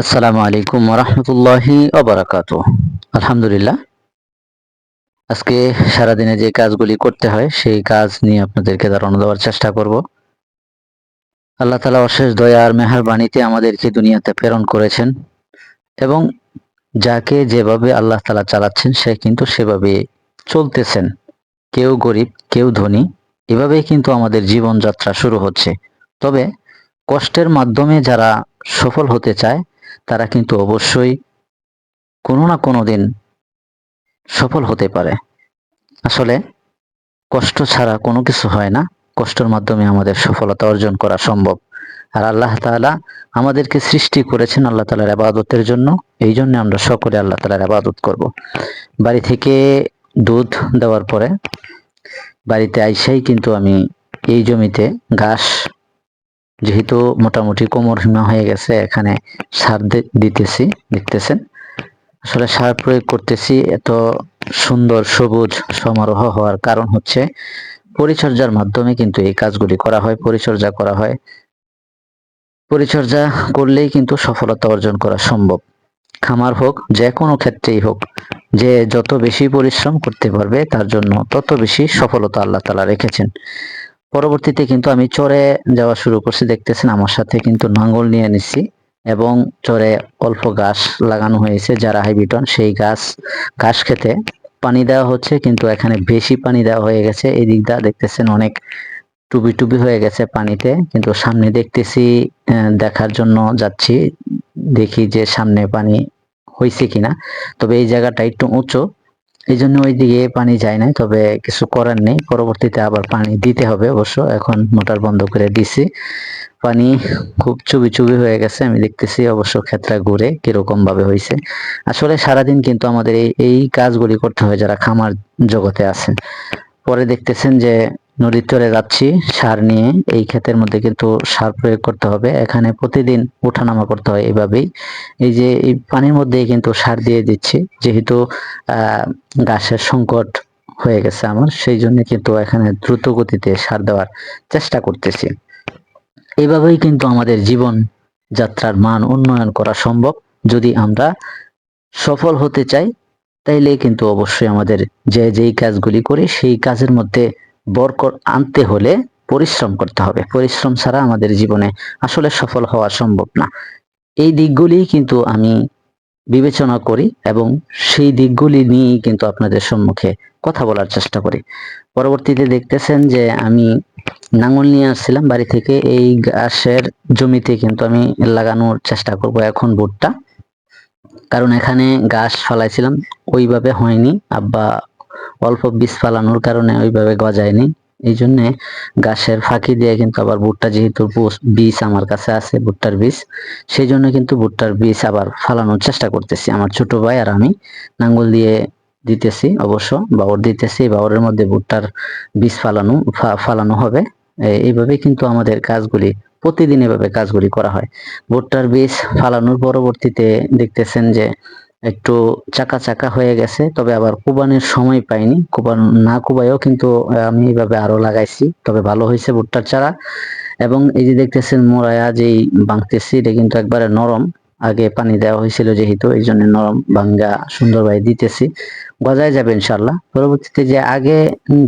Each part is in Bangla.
আসসালামু আলাইকুম রহমতুল্লাহি অবরাকাত আলহামদুলিল্লাহ। আজকে সারাদিনে যে কাজগুলি করতে হয়, সেই কাজ নিয়ে আপনাদেরকে ধারণা দেওয়ার চেষ্টা করব। আল্লাহ তালা অশেষ দয়া আর মেহরবানিতে আমাদেরকে দুনিয়াতে প্রেরণ করেছেন এবং যাকে যেভাবে আল্লাহ তালা চালাচ্ছেন, সে কিন্তু সেভাবে চলতেছেন। কেউ গরিব, কেউ ধনী, এভাবেই কিন্তু আমাদের জীবনযাত্রা শুরু হচ্ছে। তবে কষ্টের মাধ্যমে যারা সফল হতে চায় তারা কিন্তু অবশ্যই কোনো না কোনো দিন সফল হতে পারে। আসলে কষ্ট ছাড়া কোনো কিছু হয় না। কষ্টের মাধ্যমে আমাদের সফলতা অর্জন করা সম্ভব। আর আল্লাহ তাআলা আমাদেরকে সৃষ্টি করেছেন আল্লাহ তালার আবাদতের জন্য। এই জন্য আমরা সকলে আল্লাহ তালার আবাদত করব। বাড়ি থেকে দুধ দেওয়ার পরে বাড়িতে আইসাই কিন্তু আমি এই জমিতে ঘাস যেহেতু মোটামুটি কোমর হিমা হয়ে গেছে, এখানে সার দিতেছি, দেখতেছেন? আসলে সার প্রয়োগ করতেছি এত সুন্দর সবুজ সমারোহ হওয়ার কারণ হচ্ছে পরিচর্যার মাধ্যমে কিন্তু এই কাজগুলি করা হয়, পরিচর্যা করা হয়। পরিচর্যা করলেই কিন্তু সফলতা অর্জন করা সম্ভব। খামার হোক, যে কোনো ক্ষেত্রেই হোক, যে যত বেশি পরিশ্রম করতে পারবে, তার জন্য তত বেশি সফলতা আল্লাহ তালা রেখেছেন। পরবর্তীতে কিন্তু আমি চরে যাওয়া শুরু করছি। দেখতেছেন আমার সাথে কিন্তু নাঙ্গল নিয়ে নিচ্ছি এবং চরে অল্প গাছ লাগানো হয়েছে যারা হাইবিটন সেই গাছ ঘাস খেতে পানি দেওয়া হচ্ছে কিন্তু এখানে বেশি পানি দেওয়া হয়ে গেছে। এই দিকটা দেখতেছেন অনেক টুবি টুবি হয়ে গেছে পানিতে। কিন্তু সামনে দেখতেছি দেখার জন্য যাচ্ছি। দেখি যে সামনে পানি হয়েছে কিনা। তবে এই জায়গাটা একটু উঁচু। এই জন্য ওই দিকে পানি যায় না তবে কিছু করার নেই। পরবর্তীতে আবার পানি দিতে হবে অবশ্য। এখন মোটর বন্ধ করে দিছি। পানি খুব চুবি চুবি হয়ে গেছে। আমি দেখতেছি অবশ্য ক্ষেত্রা ঘুরে কীরকম ভাবে হয়েছে আসলে সারাদিন কিন্তু আমাদের এই এই কাজগুলি করতে হয় যারা খামার জগতে আছেন। পরে দেখতেছেন যে নদীর তরে যাচ্ছি, সার নিয়ে। এই ক্ষেতের মধ্যে কিন্তু সার প্রয়োগ করতে হবে। এখানে প্রতিদিন ওঠানামা করতে হয় এভাবেই। এই যে এই পানির মধ্যেই কিন্তু সার দিয়ে দিচ্ছি, যেহেতু গাছের সংকট হয়ে গেছে আমার, সেই জন্য কিন্তু এখানে দ্রুত গতিতে সার দেওয়ার চেষ্টা করতেছি। এইভাবেই কিন্তু আমাদের জীবন যাত্রার মান উন্নয়ন করা সম্ভব। যদি আমরা সফল হতে চাই, তাইলে কিন্তু অবশ্যই আমাদের যে যেই কাজগুলি করি, সেই কাজের মধ্যে বরকর আনতে হলে পরিশ্রম করতে হবে। পরিশ্রম ছাড়া আমাদের জীবনে আসলে সফল হওয়া সম্ভব না। এই দিকগুলি কিন্তু আমি বিবেচনা করি এবং সেই দিকগুলি নিয়েই কিন্তু আপনাদের সম্মুখে কথা বলার চেষ্টা করি। পরবর্তীতে দেখতেছেন যে আমি নাঙল নিয়ে আসছিলাম। বাড়ি থেকে এই গাছের জমিতে কিন্তু আমি লাগানোর চেষ্টা করব এখন ভুট্টা। কারণ এখানে গাছ ফলাইছিলাম। ওইভাবে হয়নি। আব্বা অল্প বীজ ফালানোর কারণে ওইভাবে গজায়নি। এই জন্যে গাছের ফাঁকি দিয়ে কিন্তু আবার ভুট্টা যেহেতু বীজ আমার কাছে আছে, ভুট্টার বীজ সেই জন্য কিন্তু ভুট্টার বীজ আবার ফালানোর চেষ্টা করতেছি। আমার ছোট ভাই আর আমি নাঙ্গল দিয়ে দিতেছি অবশ্য বাবর দিতেছি বাবরের মধ্যে ভুট্টার বীজ ফালানো ফালানো হবে। এইভাবে কিন্তু আমাদের কাজগুলি, প্রতিদিন এভাবে কাজগুলি করা হয়। ভুট্টার বীজ ফালানোর পরবর্তীতে দেখতেছেন যে একটু চাকা চাকা হয়ে গেছে, তবে আবার কুবানের সময় পাইনি। কুবান না কুবাইও কিন্তু আমি এইভাবে আরও লাগাইছি। তবে ভালো হয়েছে ভুট্টার চারা। এবং এই যে দেখতেছেন মোরায়া যেই বাংতেছি এটা কিন্তু একবারে নরম। আগে পানি দেওয়া হয়েছিল যেহেতু, এই জন্য নরম ভাঙ্গা সুন্দরভাবে দিতেছি। গজায় যাবে ইনশাল্লাহ পরবর্তীতে যে আগে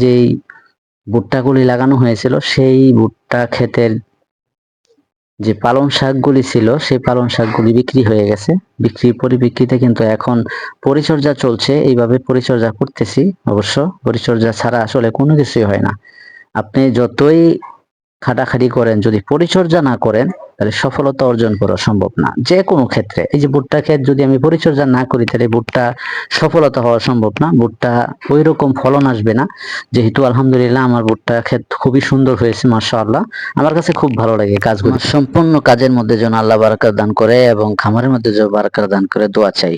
যেই ভুট্টাগুলি লাগানো হয়েছিল, সেই ভুট্টা ক্ষেতের যে পালং শাকগুলি ছিল, সেই পালং শাকগুলি বিক্রি হয়ে গেছে। বিক্রি পরিপ্রেক্ষিতে কিন্তু এখন পরিচর্যা চলছে। এইভাবে পরিচর্যা করতেছি। অবশ্য পরিচর্যা ছাড়া আসলে কোনো কিছুই হয় না। আপনি যতই খাটাখাটি করেন, যদি পরিচর্যা না করেন, তাহলে সফলতা অর্জন করা সম্ভব না। যে কোনো ক্ষেত্রে। এই যে ভুট্টা ক্ষেত যদি আমি পরিচর্যা না করি, তাহলে ভুট্টা সফলতা হওয়া সম্ভব না। ভুট্টা ওই রকম ফলন আসবে না। যেহেতু আলহামদুলিল্লাহ আমার ভুট্টা ক্ষেত খুবই সুন্দর হয়েছে, মাশাআল্লাহ। আমার কাছে খুব ভালো লাগে কাজগুলো। সম্পূর্ণ কাজের মধ্যে যেন আল্লাহ বারাকাত দান করে এবং খামারের মধ্যে যেন বারাকাত দান করে দোয়া চাই।